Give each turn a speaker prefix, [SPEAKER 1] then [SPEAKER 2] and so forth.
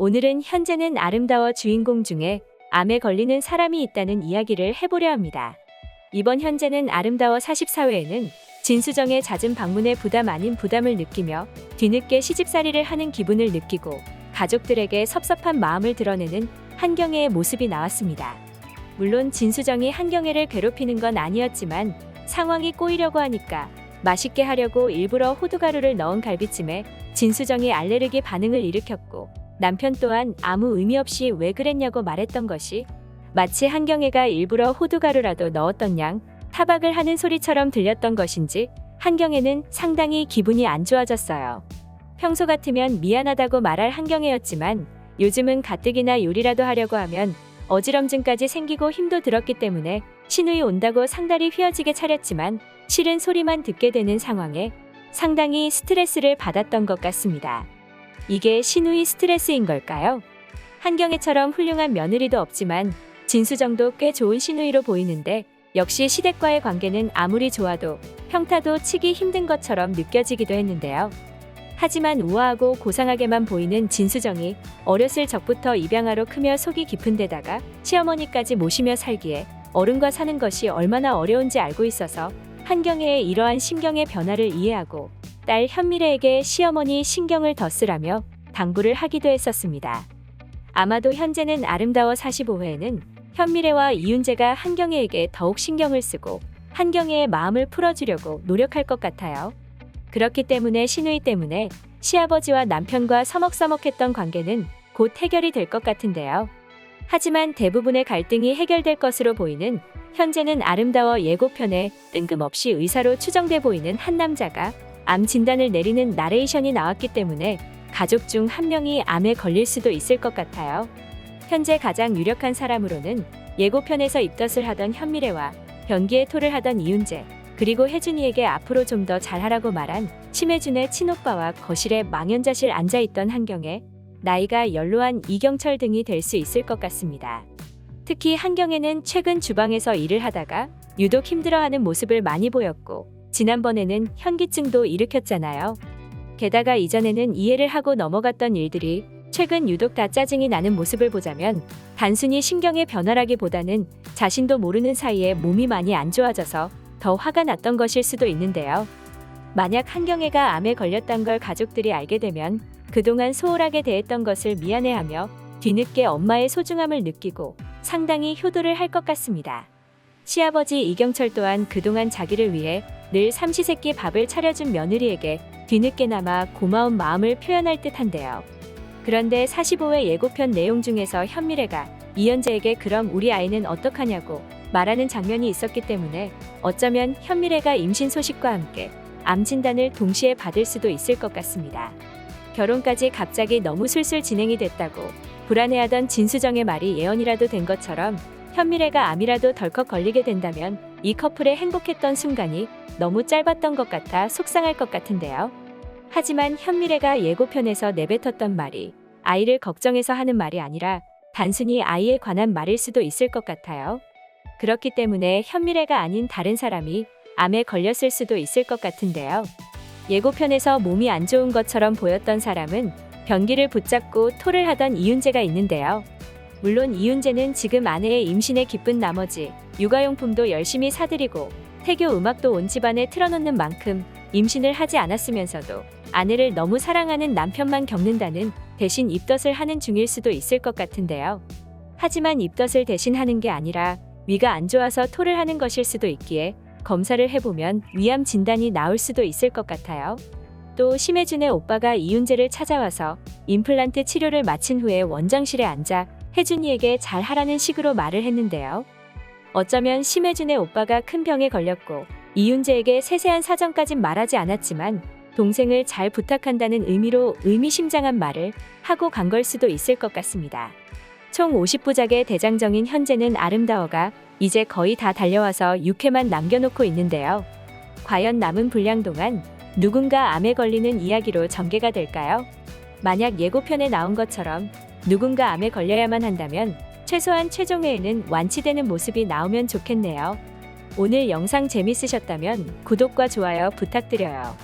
[SPEAKER 1] 오늘은 현재는 아름다워 주인공 중에 암에 걸리는 사람이 있다는 이야기를 해보려 합니다. 이번 현재는 아름다워 44회에는 진수정의 잦은 방문에 부담 아닌 부담을 느끼며 뒤늦게 시집살이를 하는 기분을 느끼고 가족들에게 섭섭한 마음을 드러내는 한경애의 모습이 나왔습니다. 물론 진수정이 한경애를 괴롭히는 건 아니었지만 상황이 꼬이려고 하니까 맛있게 하려고 일부러 호두가루를 넣은 갈비찜에 진수정이 알레르기 반응을 일으켰고 남편 또한 아무 의미 없이 왜 그랬냐고 말했던 것이 마치 한경애가 일부러 호두가루라도 넣었던 양 타박을 하는 소리처럼 들렸던 것인지 한경애는 상당히 기분이 안 좋아졌어요. 평소 같으면 미안하다고 말할 한경애였지만 요즘은 가뜩이나 요리라도 하려고 하면 어지럼증까지 생기고 힘도 들었기 때문에 신우이 온다고 상다리 휘어지게 차렸지만 싫은 소리만 듣게 되는 상황에 상당히 스트레스를 받았던 것 같습니다. 이게 신우이 스트레스인 걸까요? 한경애처럼 훌륭한 며느리도 없지만 진수정도 꽤 좋은 신우이로 보이는데 역시 시댁과의 관계는 아무리 좋아도 평타도 치기 힘든 것처럼 느껴지기도 했는데요. 하지만 우아하고 고상하게만 보이는 진수정이 어렸을 적부터 입양아로 크며 속이 깊은 데다가 시어머니까지 모시며 살기에 어른과 사는 것이 얼마나 어려운지 알고 있어서 한경애의 이러한 심경의 변화를 이해하고 딸 현미래에게 시어머니 신경을 더 쓰라며 당부를 하기도 했었습니다. 아마도 현재는 아름다워 45회에는 현미래와 이윤재가 한경애에게 더욱 신경을 쓰고 한경애의 마음을 풀어주려고 노력할 것 같아요. 그렇기 때문에 신우이 때문에 시아버지와 남편과 서먹서먹했던 관계는 곧 해결이 될 것 같은데요. 하지만 대부분의 갈등이 해결될 것으로 보이는 현재는 아름다워 예고편에 뜬금없이 의사로 추정돼 보이는 한 남자가 암 진단을 내리는 나레이션이 나왔기 때문에 가족 중 한 명이 암에 걸릴 수도 있을 것 같아요. 현재 가장 유력한 사람으로는 예고편에서 입덧을 하던 현미래와 변기에 토를 하던 이윤재, 그리고 혜준이에게 앞으로 좀 더 잘하라고 말한 심혜준의 친오빠와 거실에 망연자실 앉아있던 한경애, 나이가 연로한 이경철 등이 될 수 있을 것 같습니다. 특히 한경애는 최근 주방에서 일을 하다가 유독 힘들어하는 모습을 많이 보였고 지난번에는 현기증도 일으켰잖아요. 게다가 이전에는 이해를 하고 넘어갔던 일들이 최근 유독 다 짜증이 나는 모습을 보자면 단순히 신경의 변화라기보다는 자신도 모르는 사이에 몸이 많이 안 좋아져서 더 화가 났던 것일 수도 있는데요. 만약 한경애가 암에 걸렸던 걸 가족들이 알게 되면 그동안 소홀하게 대했던 것을 미안해하며 뒤늦게 엄마의 소중함을 느끼고 상당히 효도를 할 것 같습니다. 시아버지 이경철 또한 그동안 자기를 위해 늘 삼시세끼 밥을 차려준 며느리에게 뒤늦게나마 고마운 마음을 표현할 듯한데요. 그런데 45회 예고편 내용 중에서 현미래가 이현재에게 그럼 우리 아이는 어떡하냐고 말하는 장면이 있었기 때문에 어쩌면 현미래가 임신 소식과 함께 암 진단을 동시에 받을 수도 있을 것 같습니다. 결혼까지 갑자기 너무 술술 진행이 됐다고 불안해하던 진수정의 말이 예언이라도 된 것처럼 현미래가 암이라도 덜컥 걸리게 된다면 이 커플의 행복했던 순간이 너무 짧았던 것 같아 속상할 것 같은데요. 하지만 현미래가 예고편에서 내뱉었던 말이 아이를 걱정해서 하는 말이 아니라 단순히 아이에 관한 말일 수도 있을 것 같아요. 그렇기 때문에 현미래가 아닌 다른 사람이 암에 걸렸을 수도 있을 것 같은데요. 예고편에서 몸이 안 좋은 것처럼 보였던 사람은 변기를 붙잡고 토를 하던 이윤재가 있는데요. 물론 이윤재는 지금 아내의 임신에 기쁜 나머지 육아용품도 열심히 사드리고 태교 음악도 온 집안에 틀어놓는 만큼 임신을 하지 않았으면서도 아내를 너무 사랑하는 남편만 겪는다는 대신 입덧을 하는 중일 수도 있을 것 같은데요. 하지만 입덧을 대신 하는 게 아니라 위가 안 좋아서 토를 하는 것일 수도 있기에 검사를 해보면 위암 진단이 나올 수도 있을 것 같아요. 또 심혜준의 오빠가 이윤재를 찾아와서 임플란트 치료를 마친 후에 원장실에 앉아 혜준이에게 잘 하라는 식으로 말을 했는데요. 어쩌면 심혜준의 오빠가 큰 병에 걸렸고 이윤재에게 세세한 사정까진 말하지 않았지만 동생을 잘 부탁한다는 의미로 의미심장한 말을 하고 간 걸 수도 있을 것 같습니다. 총 50부작의 대장정인 현재는 아름다워가 이제 거의 다 달려와서 6회만 남겨놓고 있는데요. 과연 남은 분량 동안 누군가 암에 걸리는 이야기로 전개가 될까요? 만약 예고편에 나온 것처럼 누군가 암에 걸려야만 한다면 최소한 최종회에는 완치되는 모습이 나오면 좋겠네요. 오늘 영상 재밌으셨다면 구독과 좋아요 부탁드려요.